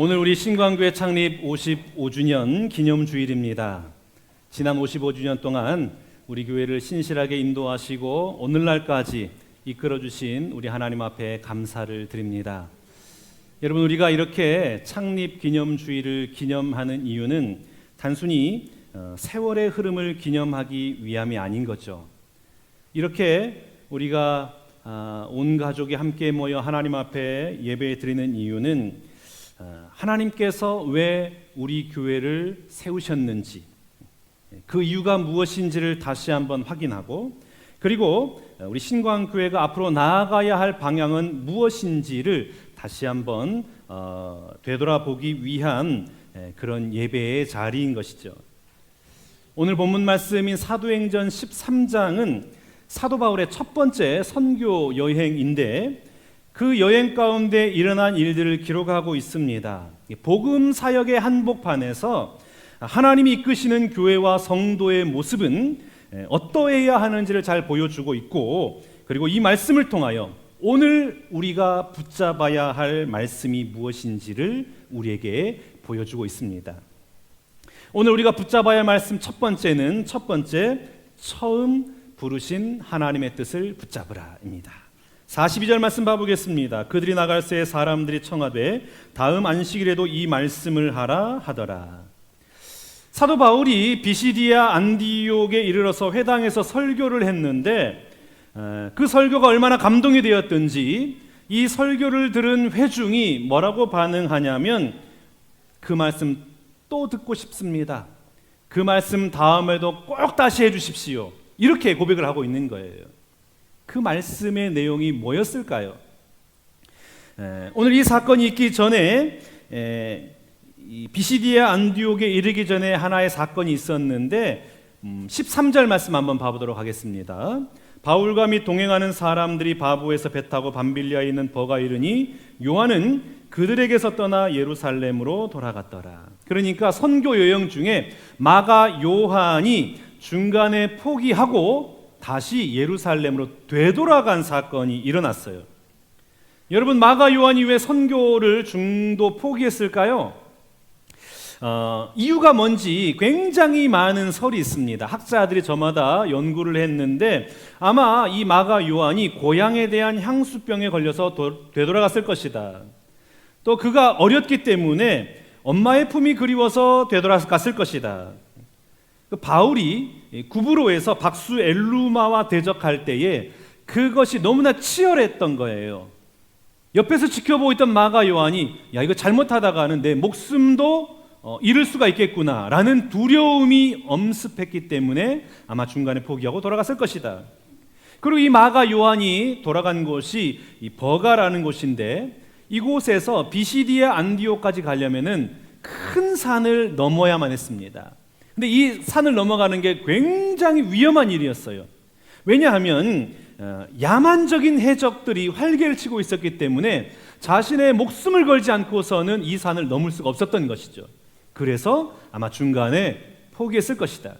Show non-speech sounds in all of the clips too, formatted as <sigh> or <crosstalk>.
오늘 우리 신광교회 창립 55주년 기념 주일입니다. 지난 55주년 동안 우리 교회를 신실하게 인도하시고 오늘날까지 이끌어 주신 우리 하나님 앞에 감사를 드립니다. 여러분 우리가 이렇게 창립 기념 주일을 기념하는 이유는 단순히 어, 세월의 흐름을 기념하기 위함이 아닌 거죠. 이렇게 우리가 아, 온 가족이 함께 모여 하나님 앞에 예배 드리는 이유는 어, 하나님께서 왜 우리 교회를 세우셨는지 그 이유가 무엇인지를 다시 한번 확인하고 그리고 우리 신광교회가 앞으로 나아가야 할 방향은 무엇인지를 다시 한번 어, 되돌아보기 위한 에, 그런 예배의 자리인 것이죠. 오늘 본문 말씀인 사도행전 13장은 사도 바울의 첫 번째 선교 여행인데 그 여행 가운데 일어난 일들을 기록하고 있습니다. 복음 사역의 한복판에서 하나님이 이끄시는 교회와 성도의 모습은 어떠해야 하는지를 잘 보여주고 있고 그리고 이 말씀을 통하여 오늘 우리가 붙잡아야 할 말씀이 무엇인지를 우리에게 보여주고 있습니다. 오늘 우리가 붙잡아야 할 말씀 첫 번째는 첫 번째 처음 부르신 하나님의 뜻을 붙잡으라입니다. 42절 말씀 봐보겠습니다. 그들이 나갈 새 사람들이 청하되 다음 안식일에도 이 말씀을 하라 하더라. 사도 바울이 비시디아 안디옥에 이르러서 회당에서 설교를 했는데 에, 그 설교가 얼마나 감동이 되었든지 이 설교를 들은 회중이 뭐라고 반응하냐면 그 말씀 또 듣고 싶습니다. 그 말씀 다음에도 꼭 다시 해주십시오. 이렇게 고백을 하고 있는 거예요. 그 말씀의 내용이 뭐였을까요? 에, 오늘 이 사건이 있기 전에 에, 이 비시디아 안디옥에 이르기 전에 하나의 사건이 있었는데 음, 13절 말씀 한번 봐보도록 하겠습니다. 바울과 및 동행하는 사람들이 바보에서 배 타고 밤빌리아에 있는 버가 이르니 요한은 그들에게서 떠나 예루살렘으로 돌아갔더라. 그러니까 선교 여행 중에 마가 요한이 중간에 포기하고 다시 예루살렘으로 되돌아간 사건이 일어났어요. 여러분 마가 요한이 왜 선교를 중도 포기했을까요? 어, 이유가 뭔지 굉장히 많은 설이 있습니다. 학자들이 저마다 연구를 했는데 아마 이 마가 요한이 고향에 대한 향수병에 걸려서 도, 되돌아갔을 것이다. 또 그가 어렸기 때문에 엄마의 품이 그리워서 되돌아갔을 것이다. 그 바울이 구브로에서 박수 엘루마와 대적할 때에 그것이 너무나 치열했던 거예요. 옆에서 지켜보고 있던 마가 요한이 야 이거 잘못하다가는 내 목숨도 어, 잃을 수가 있겠구나라는 두려움이 엄습했기 때문에 아마 중간에 포기하고 돌아갔을 것이다. 그리고 이 마가 요한이 돌아간 곳이 이 버가라는 곳인데 이곳에서 비시디아 안디오까지 가려면은 큰 산을 넘어야만 했습니다. 근데 이 산을 넘어가는 게 굉장히 위험한 일이었어요. 왜냐하면 어, 야만적인 해적들이 활개를 치고 있었기 때문에 자신의 목숨을 걸지 않고서는 이 산을 넘을 수가 없었던 것이죠. 그래서 아마 중간에 포기했을 것이다.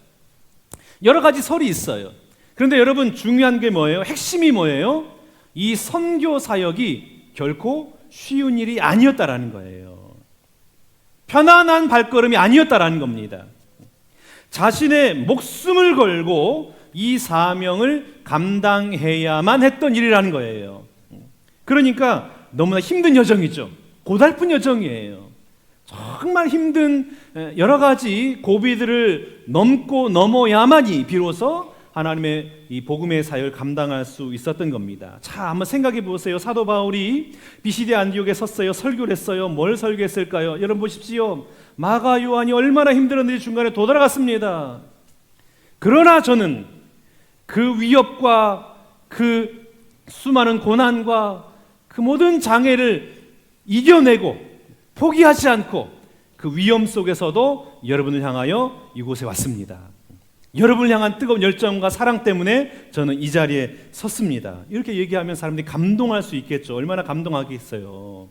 여러 가지 설이 있어요. 그런데 여러분 중요한 게 뭐예요? 핵심이 뭐예요? 이 선교 사역이 결코 쉬운 일이 아니었다라는 거예요. 편안한 발걸음이 아니었다라는 겁니다. 자신의 목숨을 걸고 이 사명을 감당해야만 했던 일이라는 거예요. 그러니까 너무나 힘든 여정이죠. 고달픈 여정이에요. 정말 힘든 여러 가지 고비들을 넘고 넘어야만이 비로소 하나님의 이 복음의 사역을 감당할 수 있었던 겁니다. 자, 한번 생각해 보세요. 사도 바울이 비시디 안디옥에 섰어요. 설교를 했어요. 뭘 설교했을까요? 여러분 보십시오. 마가 요한이 얼마나 힘들었는지 중간에 도달아갔습니다. 그러나 저는 그 위협과 그 수많은 고난과 그 모든 장애를 이겨내고 포기하지 않고 그 위험 속에서도 여러분을 향하여 이곳에 왔습니다. 여러분을 향한 뜨거운 열정과 사랑 때문에 저는 이 자리에 섰습니다. 이렇게 얘기하면 사람들이 감동할 수 있겠죠. 얼마나 감동하겠어요.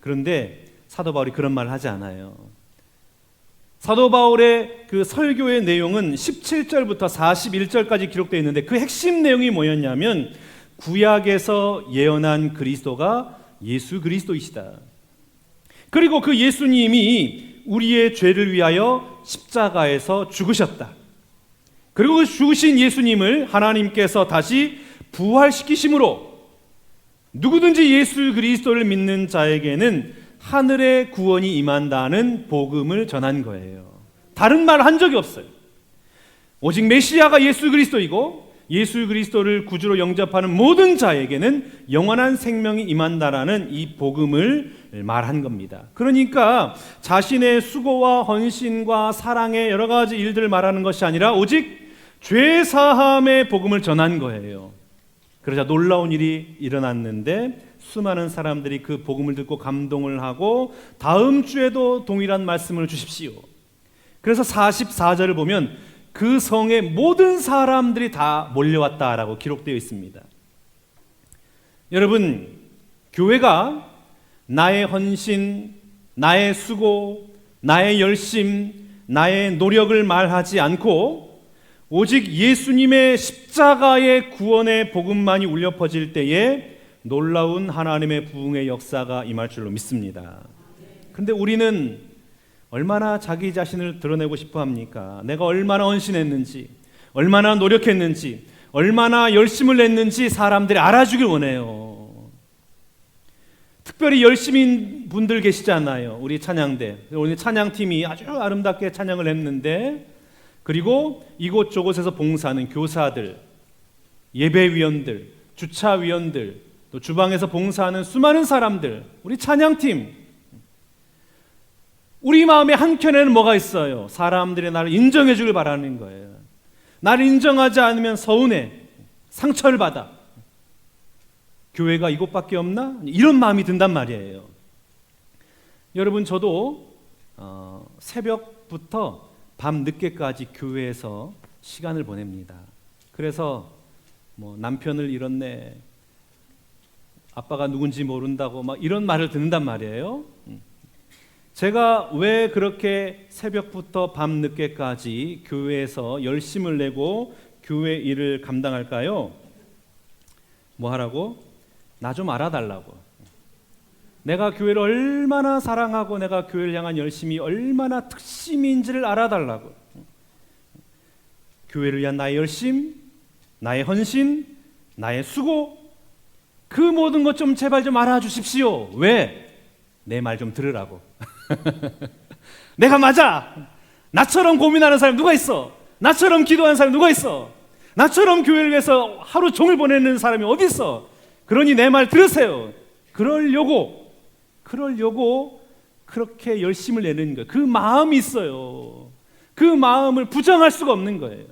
그런데 사도 바울이 그런 말을 하지 않아요. 사도 바울의 그 설교의 내용은 17절부터 41절까지 기록되어 있는데 그 핵심 내용이 뭐였냐면 구약에서 예언한 그리스도가 예수 그리스도이시다. 그리고 그 예수님이 우리의 죄를 위하여 십자가에서 죽으셨다. 그리고 그 죽으신 예수님을 하나님께서 다시 부활시키심으로 누구든지 예수 그리스도를 믿는 자에게는 하늘의 구원이 임한다는 복음을 전한 거예요. 다른 말 한 적이 없어요. 오직 메시아가 예수 그리스도이고 예수 그리스도를 구주로 영접하는 모든 자에게는 영원한 생명이 임한다라는 이 복음을 말한 겁니다. 그러니까 자신의 수고와 헌신과 사랑의 여러 가지 일들을 말하는 것이 아니라 오직 죄 사함의 복음을 전한 거예요. 그러자 놀라운 일이 일어났는데 수많은 사람들이 그 복음을 듣고 감동을 하고 다음 주에도 동일한 말씀을 주십시오. 그래서 44절을 보면 그 성에 모든 사람들이 다 몰려왔다라고 기록되어 있습니다. 여러분, 교회가 나의 헌신, 나의 수고, 나의 열심, 나의 노력을 말하지 않고 오직 예수님의 십자가의 구원의 복음만이 울려 퍼질 때에 놀라운 하나님의 부흥의 역사가 임할 줄로 믿습니다. 근데 우리는 얼마나 자기 자신을 드러내고 싶어 합니까? 내가 얼마나 헌신했는지, 얼마나 노력했는지, 얼마나 열심을 냈는지 사람들이 알아주길 원해요. 특별히 열심인 분들 계시잖아요. 우리 찬양대. 오늘 찬양팀이 아주 아름답게 찬양을 했는데, 그리고 이곳저곳에서 봉사하는 교사들, 예배위원들, 주차위원들, 또 주방에서 봉사하는 수많은 사람들, 우리 찬양팀, 우리 마음의 한켠에는 뭐가 있어요? 사람들이 나를 인정해 주길 바라는 거예요. 나를 인정하지 않으면 서운해, 상처를 받아. 교회가 이곳밖에 없나? 이런 마음이 든단 말이에요. 여러분, 저도 어, 새벽부터 밤 늦게까지 교회에서 시간을 보냅니다. 그래서 뭐 남편을 잃었네, 아빠가 누군지 모른다고 막 이런 말을 듣는단 말이에요. 제가 왜 그렇게 새벽부터 밤 늦게까지 교회에서 열심을 내고 교회 일을 감당할까요? 뭐 하라고? 나 좀 알아달라고. 내가 교회를 얼마나 사랑하고 내가 교회를 향한 열심이 얼마나 특심인지를 알아달라고. 교회를 위한 나의 열심, 나의 헌신, 나의 수고, 그 모든 것 좀 제발 좀 알아주십시오. 왜? 내 말 좀 들으라고. <laughs> 내가 맞아. 나처럼 고민하는 사람 누가 있어? 나처럼 기도하는 사람 누가 있어? 나처럼 교회를 위해서 하루 종일 보내는 사람이 어디 있어? 그러니 내 말 들으세요. 그러려고, 그러려고 그렇게 열심을 내는 거예요. 그 마음이 있어요. 그 마음을 부정할 수가 없는 거예요.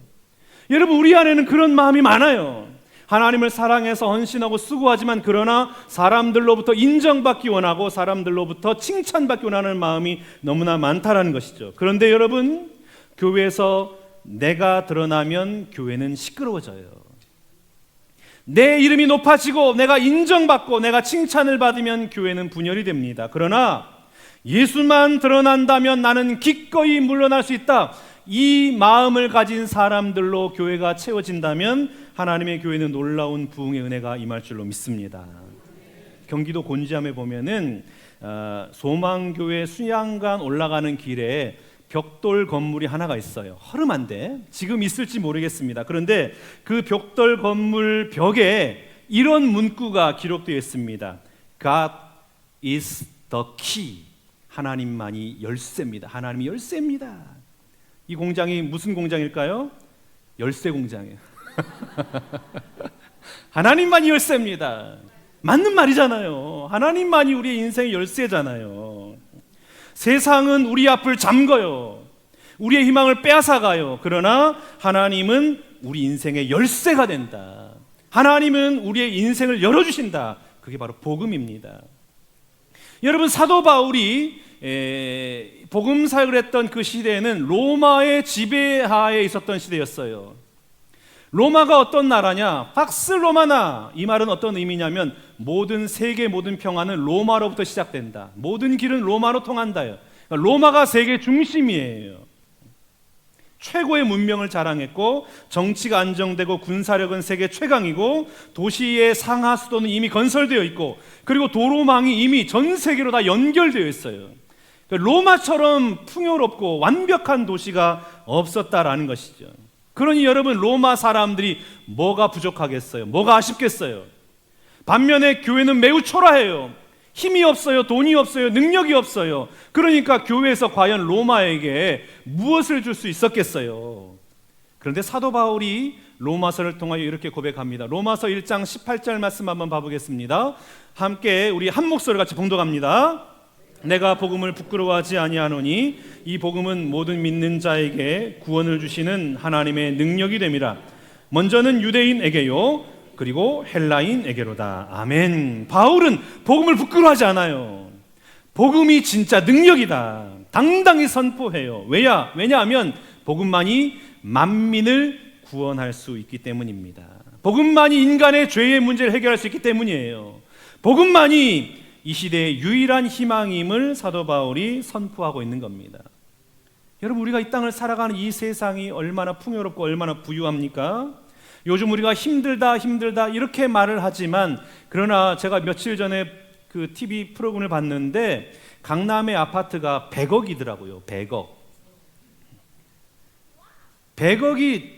여러분, 우리 안에는 그런 마음이 많아요. 하나님을 사랑해서 헌신하고 수고하지만 그러나 사람들로부터 인정받기 원하고 사람들로부터 칭찬받기 원하는 마음이 너무나 많다라는 것이죠. 그런데 여러분, 교회에서 내가 드러나면 교회는 시끄러워져요. 내 이름이 높아지고 내가 인정받고 내가 칭찬을 받으면 교회는 분열이 됩니다. 그러나 예수만 드러난다면 나는 기꺼이 물러날 수 있다. 이 마음을 가진 사람들로 교회가 채워진다면 하나님의 교회는 놀라운 부흥의 은혜가 임할 줄로 믿습니다. 경기도 곤지암에 보면은 어, 소망교회 수양관 올라가는 길에 벽돌 건물이 하나가 있어요. 허름한데 지금 있을지 모르겠습니다. 그런데 그 벽돌 건물 벽에 이런 문구가 기록되어 있습니다. God is the key. 하나님만이 열쇠입니다. 하나님이 열쇠입니다. 이 공장이 무슨 공장일까요? 열쇠 공장이에요. <laughs> 하나님만이 열쇠입니다. 맞는 말이잖아요. 하나님만이 우리의 인생의 열쇠잖아요. 세상은 우리 앞을 잠궈요. 우리의 희망을 빼앗아가요. 그러나 하나님은 우리 인생의 열쇠가 된다. 하나님은 우리의 인생을 열어주신다. 그게 바로 복음입니다. 여러분 사도 바울이 에, 복음 사역을 했던 그 시대에는 로마의 지배하에 있었던 시대였어요. 로마가 어떤 나라냐? 박스 로마나 이 말은 어떤 의미냐면 모든 세계 모든 평화는 로마로부터 시작된다. 모든 길은 로마로 통한다요. 그러니까 로마가 세계 중심이에요. 최고의 문명을 자랑했고 정치가 안정되고 군사력은 세계 최강이고 도시의 상하 수도는 이미 건설되어 있고 그리고 도로망이 이미 전 세계로 다 연결되어 있어요. 그러니까 로마처럼 풍요롭고 완벽한 도시가 없었다라는 것이죠. 그러니 여러분 로마 사람들이 뭐가 부족하겠어요? 뭐가 아쉽겠어요? 반면에 교회는 매우 초라해요. 힘이 없어요. 돈이 없어요. 능력이 없어요. 그러니까 교회에서 과연 로마에게 무엇을 줄 수 있었겠어요? 그런데 사도 바울이 로마서를 통하여 이렇게 고백합니다. 로마서 1장 18절 말씀 한번 봐보겠습니다. 함께 우리 한 목소리 같이 봉독합니다. 내가 복음을 부끄러워하지 아니하노니 이 복음은 모든 믿는 자에게 구원을 주시는 하나님의 능력이 됨이라. 먼저는 유대인에게요. 그리고 헬라인에게로다. 아멘. 바울은 복음을 부끄러워하지 않아요. 복음이 진짜 능력이다. 당당히 선포해요. 왜냐? 왜냐하면 복음만이 만민을 구원할 수 있기 때문입니다. 복음만이 인간의 죄의 문제를 해결할 수 있기 때문이에요. 복음만이 이 시대의 유일한 희망임을 사도 바울이 선포하고 있는 겁니다. 여러분 우리가 이 땅을 살아가는 이 세상이 얼마나 풍요롭고 얼마나 부유합니까? 요즘 우리가 힘들다 힘들다 이렇게 말을 하지만 그러나 제가 며칠 전에 그 TV 프로그램을 봤는데 강남의 아파트가 100억이더라고요. 100억. 100억이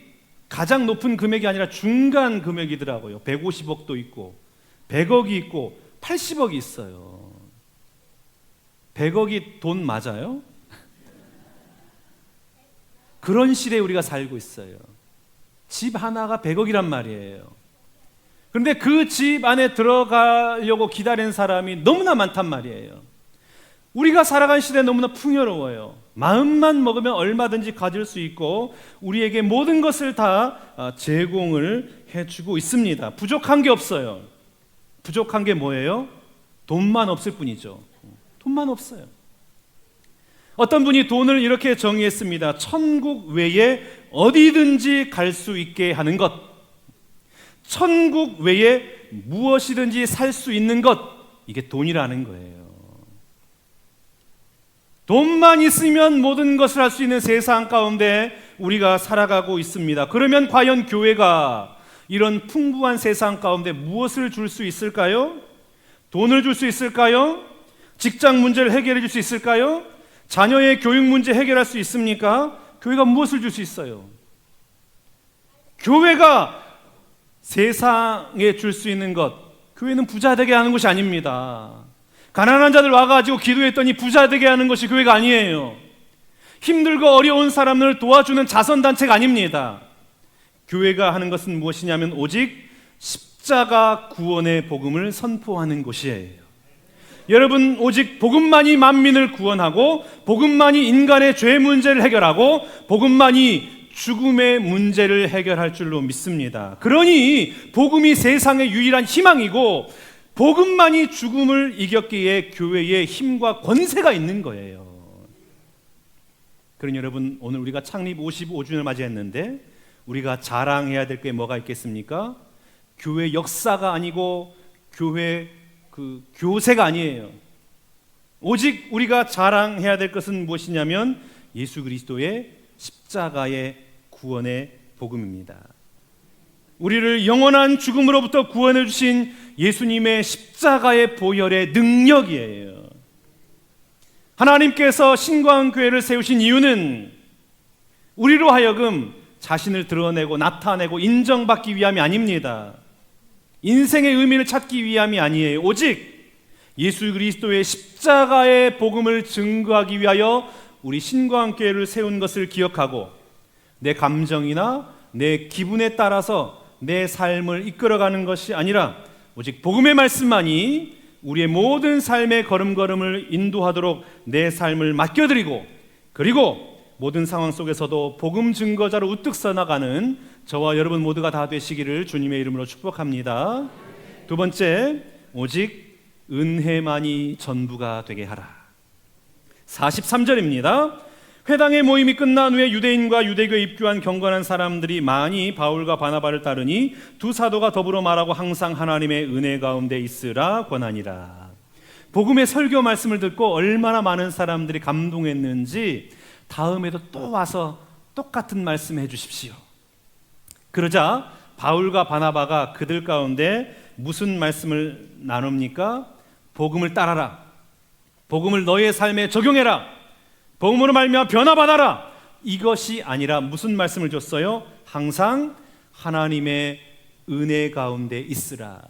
가장 높은 금액이 아니라 중간 금액이더라고요. 150억도 있고 100억이 있고 80억이 있어요. 100억이 돈 맞아요? 그런 시대에 우리가 살고 있어요. 집 하나가 100억이란 말이에요. 그런데 그 집 안에 들어가려고 기다리는 사람이 너무나 많단 말이에요. 우리가 살아간 시대 너무나 풍요로워요. 마음만 먹으면 얼마든지 가질 수 있고 우리에게 모든 것을 다 아, 제공을 해주고 있습니다. 부족한 게 없어요. 부족한 게 뭐예요? 돈만 없을 뿐이죠. 돈만 없어요. 어떤 분이 돈을 이렇게 정의했습니다. 천국 외에 어디든지 갈 수 있게 하는 것. 천국 외에 무엇이든지 살 수 있는 것. 이게 돈이라는 거예요. 돈만 있으면 모든 것을 할 수 있는 세상 가운데 우리가 살아가고 있습니다. 그러면 과연 교회가 이런 풍부한 세상 가운데 무엇을 줄 수 있을까요? 돈을 줄 수 있을까요? 직장 문제를 해결해 줄 수 있을까요? 자녀의 교육 문제 해결할 수 있습니까? 교회가 무엇을 줄 수 있어요? 교회가 세상에 줄 수 있는 것, 교회는 부자 되게 하는 것이 아닙니다. 가난한 자들 와가지고 기도했더니 부자 되게 하는 것이 교회가 아니에요. 힘들고 어려운 사람을 도와주는 자선단체가 아닙니다. 교회가 하는 것은 무엇이냐면 오직 십자가 구원의 복음을 선포하는 곳이에요. 여러분 오직 복음만이 만민을 구원하고 복음만이 인간의 죄 문제를 해결하고 복음만이 죽음의 문제를 해결할 줄로 믿습니다. 그러니 복음이 세상의 유일한 희망이고 복음만이 죽음을 이겼기에 교회에 힘과 권세가 있는 거예요. 그러니 여러분 오늘 우리가 창립 55주년을 맞이했는데 우리가 자랑해야 될 게 뭐가 있겠습니까? 교회 역사가 아니고 교회 그 교세가 아니에요. 오직 우리가 자랑해야 될 것은 무엇이냐면 예수 그리스도의 십자가의 구원의 복음입니다. 우리를 영원한 죽음으로부터 구원해 주신 예수님의 십자가의 보혈의 능력이에요. 하나님께서 신광 교회를 세우신 이유는 우리로 하여금 자신을 드러내고 나타내고 인정받기 위함이 아닙니다. 인생의 의미를 찾기 위함이 아니에요. 오직 예수 그리스도의 십자가의 복음을 증거하기 위하여 우리 신광교회를 세운 것을 기억하고 내 감정이나 내 기분에 따라서 내 삶을 이끌어가는 것이 아니라 오직 복음의 말씀만이 우리의 모든 삶의 걸음걸음을 인도하도록 내 삶을 맡겨드리고 그리고 모든 상황 속에서도 복음 증거자로 우뚝 서나가는 저와 여러분 모두가 다 되시기를 주님의 이름으로 축복합니다. 두 번째, 오직 은혜만이 전부가 되게 하라. 43절입니다. 회당의 모임이 끝난 후에 유대인과 유대교에 입교한 경건한 사람들이 많이 바울과 바나바를 따르니 두 사도가 더불어 말하고 항상 하나님의 은혜 가운데 있으라 권하니라. 복음의 설교 말씀을 듣고 얼마나 많은 사람들이 감동했는지 다음에도 또 와서 똑같은 말씀 해 주십시오. 그러자 바울과 바나바가 그들 가운데 무슨 말씀을 나눕니까? 복음을 따라라. 복음을 너의 삶에 적용해라. 복음으로 말미암아 변화받아라. 이것이 아니라 무슨 말씀을 줬어요? 항상 하나님의 은혜 가운데 있으라.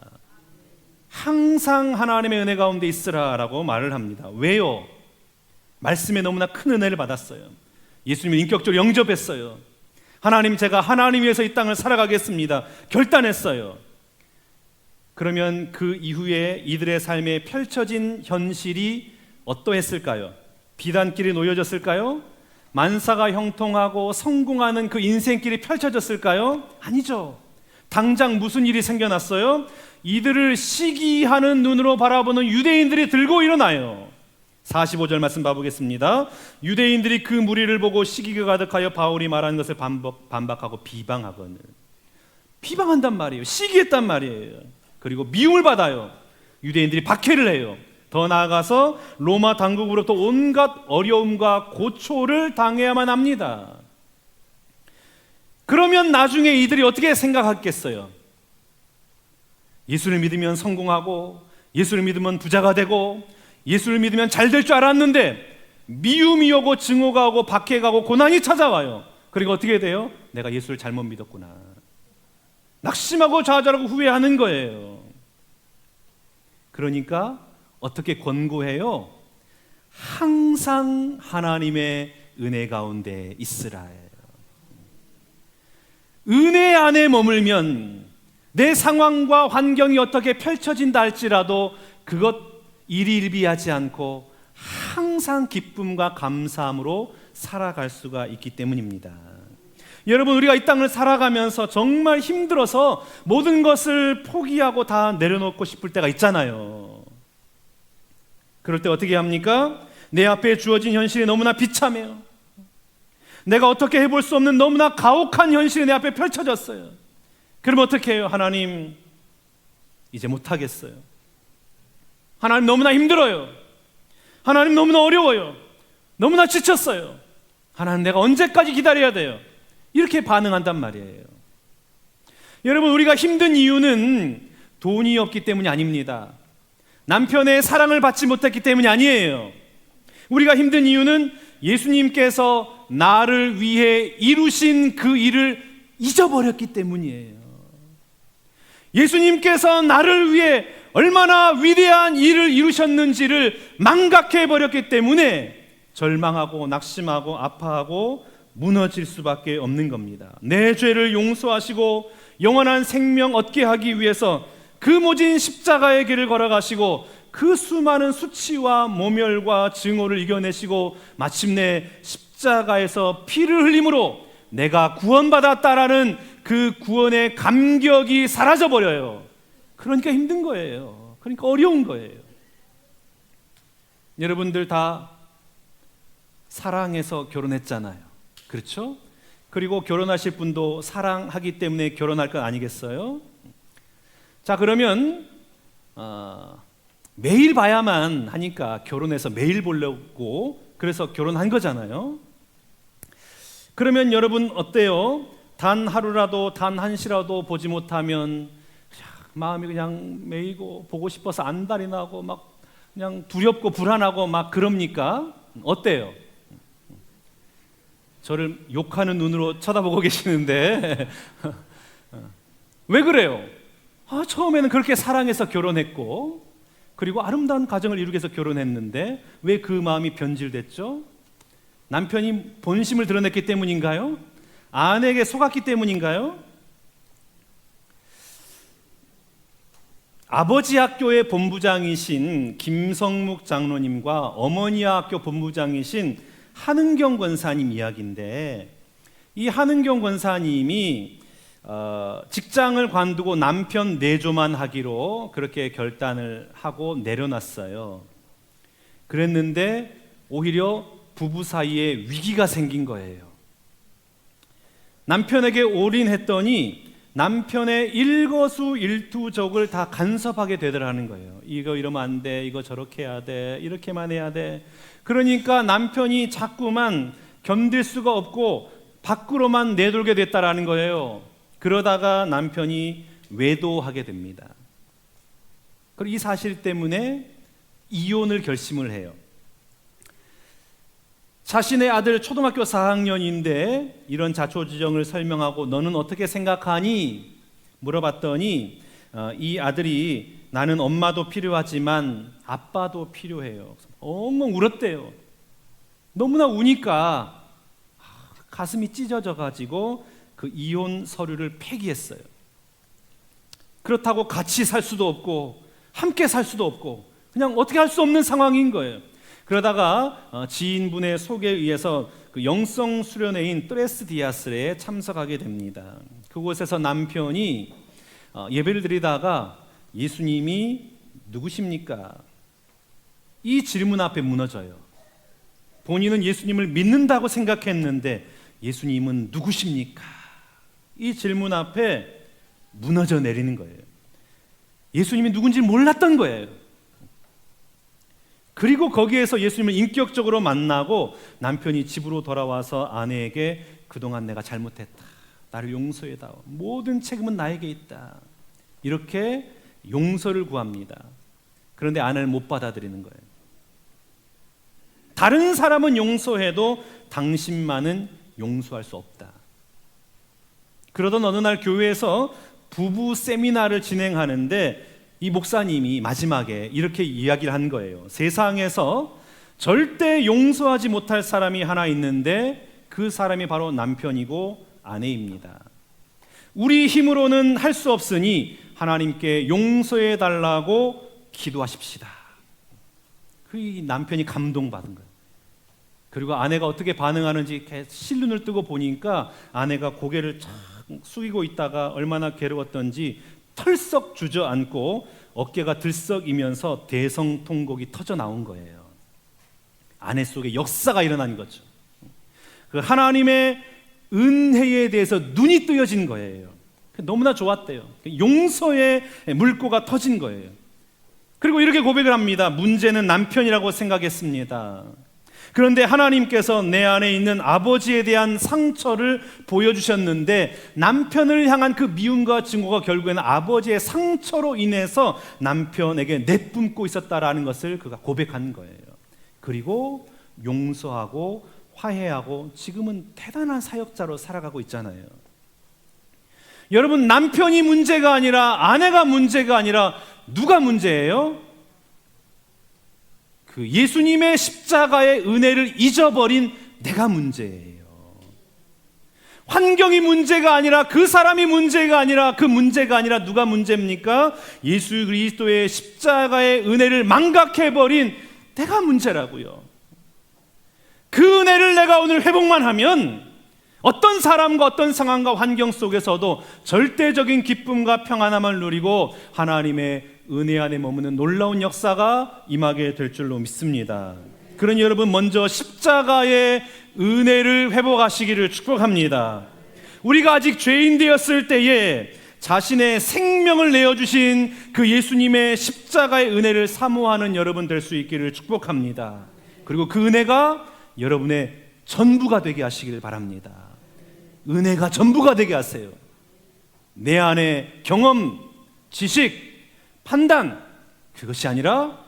항상 하나님의 은혜 가운데 있으라라고 말을 합니다. 왜요? 말씀에 너무나 큰 은혜를 받았어요. 예수님을 인격적으로 영접했어요. 하나님 제가 하나님 위해서 이 땅을 살아가겠습니다. 결단했어요. 그러면 그 이후에 이들의 삶에 펼쳐진 현실이 어떠했을까요? 비단길이 놓여졌을까요? 만사가 형통하고 성공하는 그 인생길이 펼쳐졌을까요? 아니죠. 당장 무슨 일이 생겨났어요? 이들을 시기하는 눈으로 바라보는 유대인들이 들고 일어나요. 45절 말씀 봐보겠습니다. 유대인들이 그 무리를 보고 시기가 가득하여 바울이 말하는 것을 반박, 반박하고 비방하거늘. 비방한단 말이에요. 시기했단 말이에요. 그리고 미움을 받아요. 유대인들이 박해를 해요. 더 나아가서 로마 당국으로부터 온갖 어려움과 고초를 당해야만 합니다. 그러면 나중에 이들이 어떻게 생각하겠어요? 예수를 믿으면 성공하고 예수를 믿으면 부자가 되고 예수를 믿으면 잘 될 줄 알았는데 미움이 오고 증오가 오고 박해가 오고 고난이 찾아와요. 그리고 어떻게 돼요? 내가 예수를 잘못 믿었구나. 낙심하고 좌절하고 후회하는 거예요. 그러니까 어떻게 권고해요? 항상 하나님의 은혜 가운데 있으라. 은혜 안에 머물면 내 상황과 환경이 어떻게 펼쳐진다 할지라도 그것 일일비하지 않고 항상 기쁨과 감사함으로 살아갈 수가 있기 때문입니다. 여러분 우리가 이 땅을 살아가면서 정말 힘들어서 모든 것을 포기하고 다 내려놓고 싶을 때가 있잖아요. 그럴 때 어떻게 합니까? 내 앞에 주어진 현실이 너무나 비참해요. 내가 어떻게 해볼 수 없는 너무나 가혹한 현실이 내 앞에 펼쳐졌어요. 그럼 어떻게 해요? 하나님, 이제 못하겠어요. 하나님 너무나 힘들어요. 하나님 너무나 어려워요. 너무나 지쳤어요. 하나님 내가 언제까지 기다려야 돼요? 이렇게 반응한단 말이에요. 여러분, 우리가 힘든 이유는 돈이 없기 때문이 아닙니다. 남편의 사랑을 받지 못했기 때문이 아니에요. 우리가 힘든 이유는 예수님께서 나를 위해 이루신 그 일을 잊어버렸기 때문이에요. 예수님께서 나를 위해 얼마나 위대한 일을 이루셨는지를 망각해 버렸기 때문에 절망하고 낙심하고 아파하고 무너질 수밖에 없는 겁니다. 내 죄를 용서하시고 영원한 생명 얻게 하기 위해서 그 모진 십자가의 길을 걸어가시고 그 수많은 수치와 모멸과 증오를 이겨내시고 마침내 십자가에서 피를 흘림으로 내가 구원받았다라는 그 구원의 감격이 사라져 버려요. 그러니까 힘든 거예요. 그러니까 어려운 거예요. 여러분들 다 사랑해서 결혼했잖아요. 그렇죠? 그리고 결혼하실 분도 사랑하기 때문에 결혼할 것 아니겠어요? 자, 그러면 어, 매일 봐야만 하니까 결혼해서 매일 보려고 그래서 결혼한 거잖아요. 그러면 여러분 어때요? 단 하루라도 단 한시라도 보지 못하면 마음이 그냥 메이고 보고 싶어서 안달이 나고 막 그냥 두렵고 불안하고 막 그럽니까? 어때요? 저를 욕하는 눈으로 쳐다보고 계시는데 <laughs> 왜 그래요? 아, 처음에는 그렇게 사랑해서 결혼했고 그리고 아름다운 가정을 이루기 위해서 결혼했는데 왜 그 마음이 변질됐죠? 남편이 본심을 드러냈기 때문인가요? 아내에게 속았기 때문인가요? 아버지 학교의 본부장이신 김성묵 장로님과 어머니 학교 본부장이신 한은경 권사님 이야기인데 이 한은경 권사님이 어, 직장을 관두고 남편 내조만 하기로 그렇게 결단을 하고 내려놨어요. 그랬는데 오히려 부부 사이에 위기가 생긴 거예요. 남편에게 올인했더니 남편의 일거수 일투족을 다 간섭하게 되더라는 거예요. 이거 이러면 안 돼, 이거 저렇게 해야 돼, 이렇게만 해야 돼. 그러니까 남편이 자꾸만 견딜 수가 없고 밖으로만 내돌게 됐다라는 거예요. 그러다가 남편이 외도하게 됩니다. 그리고 이 사실 때문에 이혼을 결심을 해요. 자신의 아들 초등학교 4학년인데 이런 자초지정을 설명하고 너는 어떻게 생각하니? 물어봤더니 어, 이 아들이 나는 엄마도 필요하지만 아빠도 필요해요. 엉엉 울었대요. 너무나 우니까 가슴이 찢어져 가지고 그 이혼 서류를 폐기했어요. 그렇다고 같이 살 수도 없고 함께 살 수도 없고 그냥 어떻게 할 수 없는 상황인 거예요. 그러다가 어, 지인분의 소개에 의해서 그 영성 수련회인 트레스 디아스에 참석하게 됩니다. 그곳에서 남편이 어, 예배를 드리다가 예수님이 누구십니까? 이 질문 앞에 무너져요. 본인은 예수님을 믿는다고 생각했는데 예수님은 누구십니까? 이 질문 앞에 무너져 내리는 거예요. 예수님이 누군지 몰랐던 거예요. 그리고 거기에서 예수님을 인격적으로 만나고 남편이 집으로 돌아와서 아내에게 그동안 내가 잘못했다. 나를 용서해다오. 모든 책임은 나에게 있다. 이렇게 용서를 구합니다. 그런데 아내를 못 받아들이는 거예요. 다른 사람은 용서해도 당신만은 용서할 수 없다. 그러던 어느 날 교회에서 부부 세미나를 진행하는데 이 목사님이 마지막에 이렇게 이야기를 한 거예요. 세상에서 절대 용서하지 못할 사람이 하나 있는데 그 사람이 바로 남편이고 아내입니다. 우리 힘으로는 할 수 없으니 하나님께 용서해 달라고 기도하십시다. 그 남편이 감동받은 거예요. 그리고 아내가 어떻게 반응하는지 실눈을 뜨고 보니까 아내가 고개를 착 숙이고 있다가 얼마나 괴로웠던지 털썩 주저앉고 어깨가 들썩이면서 대성통곡이 터져 나온 거예요. 아내 속에 역사가 일어난 거죠. 그 하나님의 은혜에 대해서 눈이 뜨여진 거예요. 너무나 좋았대요. 용서의 물꼬가 터진 거예요. 그리고 이렇게 고백을 합니다. 문제는 남편이라고 생각했습니다. 그런데 하나님께서 내 안에 있는 아버지에 대한 상처를 보여주셨는데 남편을 향한 그 미움과 증오가 결국에는 아버지의 상처로 인해서 남편에게 내뿜고 있었다라는 것을 그가 고백한 거예요. 그리고 용서하고 화해하고 지금은 대단한 사역자로 살아가고 있잖아요. 여러분 남편이 문제가 아니라 아내가 문제가 아니라 누가 문제예요? 그 예수님의 십자가의 은혜를 잊어버린 내가 문제예요. 환경이 문제가 아니라 그 사람이 문제가 아니라 그 문제가 아니라 누가 문제입니까? 예수 그리스도의 십자가의 은혜를 망각해버린 내가 문제라고요. 그 은혜를 내가 오늘 회복만 하면 어떤 사람과 어떤 상황과 환경 속에서도 절대적인 기쁨과 평안함을 누리고 하나님의 은혜 안에 머무는 놀라운 역사가 임하게 될 줄로 믿습니다. 그러니 여러분 먼저 십자가의 은혜를 회복하시기를 축복합니다. 우리가 아직 죄인 되었을 때에 자신의 생명을 내어 주신 그 예수님의 십자가의 은혜를 사모하는 여러분 될 수 있기를 축복합니다. 그리고 그 은혜가 여러분의 전부가 되게 하시기를 바랍니다. 은혜가 전부가 되게 하세요. 내 안에 경험, 지식, 판단 그것이 아니라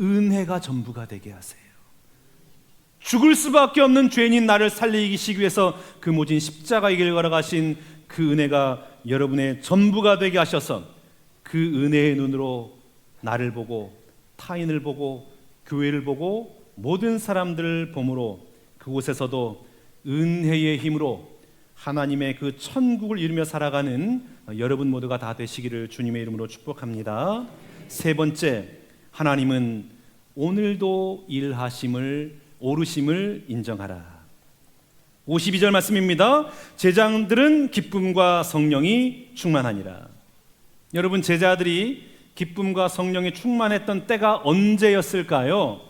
은혜가 전부가 되게 하세요. 죽을 수밖에 없는 죄인인 나를 살리기 위해서 그 모진 십자가의 길을 걸어가신 그 은혜가 여러분의 전부가 되게 하셔서 그 은혜의 눈으로 나를 보고 타인을 보고 교회를 보고 모든 사람들을 보므로 그곳에서도 은혜의 힘으로 하나님의 그 천국을 이루며 살아가는 여러분 모두가 다 되시기를 주님의 이름으로 축복합니다. 세 번째, 하나님은 오늘도 일하심을 오르심을 인정하라. 52절 말씀입니다. 제자들은 기쁨과 성령이 충만하니라. 여러분 제자들이 기쁨과 성령이 충만했던 때가 언제였을까요?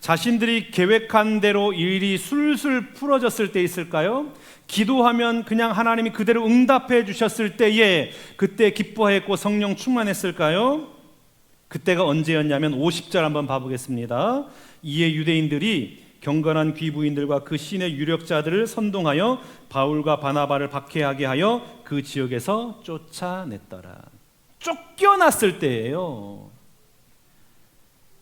자신들이 계획한 대로 일이 술술 풀어졌을 때 있을까요? 기도하면 그냥 하나님이 그대로 응답해 주셨을 때에 그때 기뻐했고 성령 충만했을까요? 그때가 언제였냐면 50절 한번 봐보겠습니다. 이에 유대인들이 경건한 귀부인들과 그 신의 유력자들을 선동하여 바울과 바나바를 박해하게 하여 그 지역에서 쫓아냈더라. 쫓겨났을 때예요.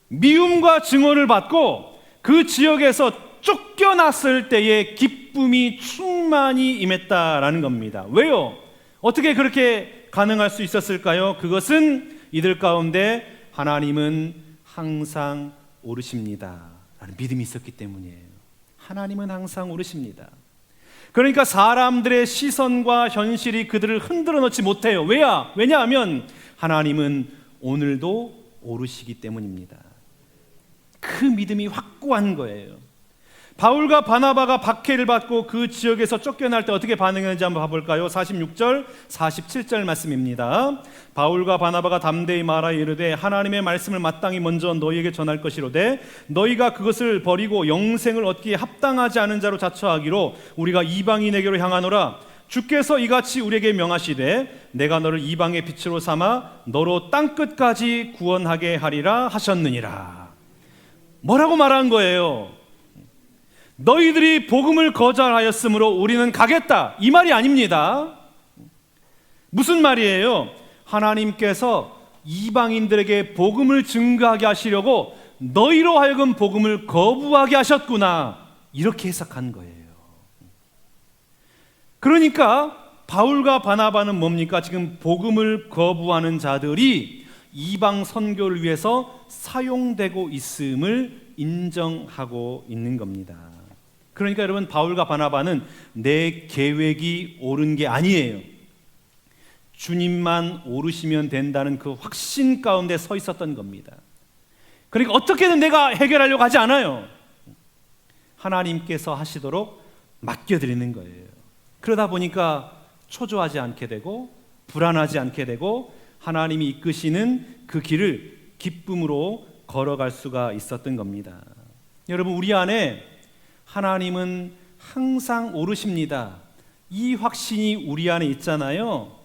미움과 증오를 받고 그 지역에서 쫓겨났을 때에 기쁨이 충만히 임했다라는 겁니다. 왜요? 어떻게 그렇게 가능할 수 있었을까요? 그것은 이들 가운데 하나님은 항상 오르십니다. 라는 믿음이 있었기 때문이에요. 하나님은 항상 오르십니다. 그러니까 사람들의 시선과 현실이 그들을 흔들어 놓지 못해요. 왜야? 왜냐하면 하나님은 오늘도 오르시기 때문입니다. 그 믿음이 확고한 거예요. 바울과 바나바가 박해를 받고 그 지역에서 쫓겨날 때 어떻게 반응했는지 한번 봐볼까요? 46절, 47절 말씀입니다. 바울과 바나바가 담대히 말하 이르되 하나님의 말씀을 마땅히 먼저 너희에게 전할 것이로되 너희가 그것을 버리고 영생을 얻기에 합당하지 않은 자로 자처하기로 우리가 이방인에게로 향하노라. 주께서 이같이 우리에게 명하시되 내가 너를 이방의 빛으로 삼아 너로 땅 끝까지 구원하게 하리라 하셨느니라. 뭐라고 말한 거예요? 너희들이 복음을 거절하였으므로 우리는 가겠다. 이 말이 아닙니다. 무슨 말이에요? 하나님께서 이방인들에게 복음을 증거하게 하시려고 너희로 하여금 복음을 거부하게 하셨구나. 이렇게 해석한 거예요. 그러니까 바울과 바나바는 뭡니까? 지금 복음을 거부하는 자들이 이방 선교를 위해서 사용되고 있음을 인정하고 있는 겁니다. 그러니까 여러분 바울과 바나바는 내 계획이 옳은 게 아니에요. 주님만 오르시면 된다는 그 확신 가운데 서 있었던 겁니다. 그러니까 어떻게든 내가 해결하려고 하지 않아요. 하나님께서 하시도록 맡겨드리는 거예요. 그러다 보니까 초조하지 않게 되고 불안하지 않게 되고 하나님이 이끄시는 그 길을 기쁨으로 걸어갈 수가 있었던 겁니다. 여러분 우리 안에 하나님은 항상 오르십니다. 이 확신이 우리 안에 있잖아요.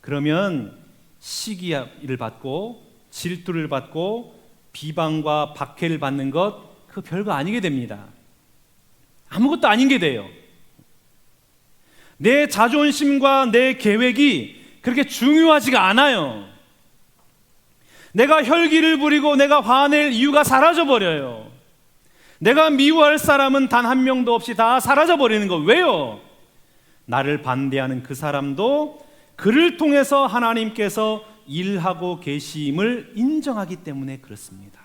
그러면 시기를 받고 질투를 받고 비방과 박해를 받는 것 그 별거 아니게 됩니다. 아무것도 아닌 게 돼요. 내 자존심과 내 계획이 그렇게 중요하지가 않아요. 내가 혈기를 부리고 내가 화낼 이유가 사라져 버려요. 내가 미워할 사람은 단 한 명도 없이 다 사라져 버리는 거 왜요? 나를 반대하는 그 사람도 그를 통해서 하나님께서 일하고 계심을 인정하기 때문에 그렇습니다.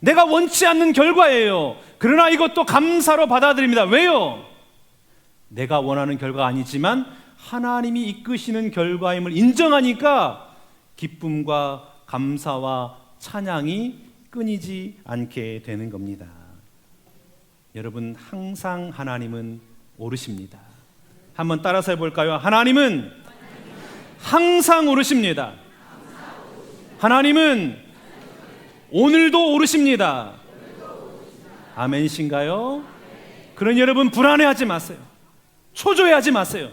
내가 원치 않는 결과예요. 그러나 이것도 감사로 받아들입니다. 왜요? 내가 원하는 결과가 아니지만 하나님이 이끄시는 결과임을 인정하니까 기쁨과 감사와 찬양이 끊이지 않게 되는 겁니다. 여러분 항상 하나님은 오르십니다. 한번 따라서 해볼까요? 하나님은 항상 오르십니다. 하나님은 오늘도 오르십니다. 아멘이신가요? 그러니 여러분 불안해하지 마세요. 초조해하지 마세요.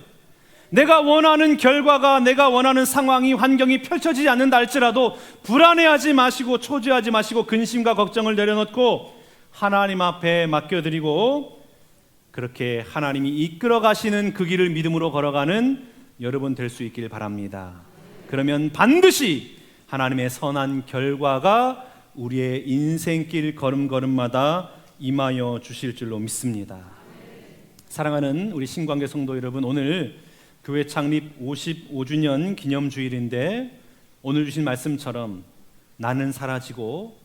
내가 원하는 결과가 내가 원하는 상황이 환경이 펼쳐지지 않는다 할지라도 불안해하지 마시고 초조하지 마시고 근심과 걱정을 내려놓고 하나님 앞에 맡겨드리고 그렇게 하나님이 이끌어 가시는 그 길을 믿음으로 걸어가는 여러분 될 수 있길 바랍니다. 그러면 반드시 하나님의 선한 결과가 우리의 인생길 걸음걸음마다 임하여 주실 줄로 믿습니다. 사랑하는 우리 신광계 성도 여러분, 오늘 교회 창립 55주년 기념 주일인데 오늘 주신 말씀처럼 나는 사라지고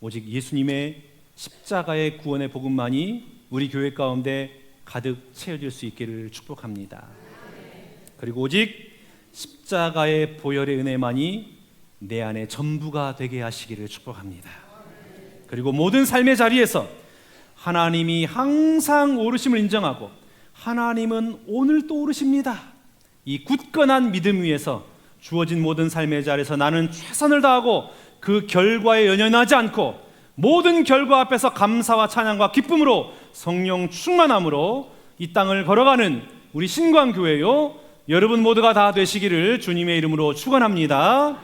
오직 예수님의 십자가의 구원의 복음만이 우리 교회 가운데 가득 채워질 수 있기를 축복합니다. 그리고 오직 십자가의 보혈의 은혜만이 내 안에 전부가 되게 하시기를 축복합니다. 그리고 모든 삶의 자리에서 하나님이 항상 오르심을 인정하고 하나님은 오늘 또 오르십니다. 이 굳건한 믿음 위에서 주어진 모든 삶의 자리에서 나는 최선을 다하고 그 결과에 연연하지 않고 모든 결과 앞에서 감사와 찬양과 기쁨으로 성령 충만함으로 이 땅을 걸어가는 우리 신광교회요. 여러분 모두가 다 되시기를 주님의 이름으로 축원합니다.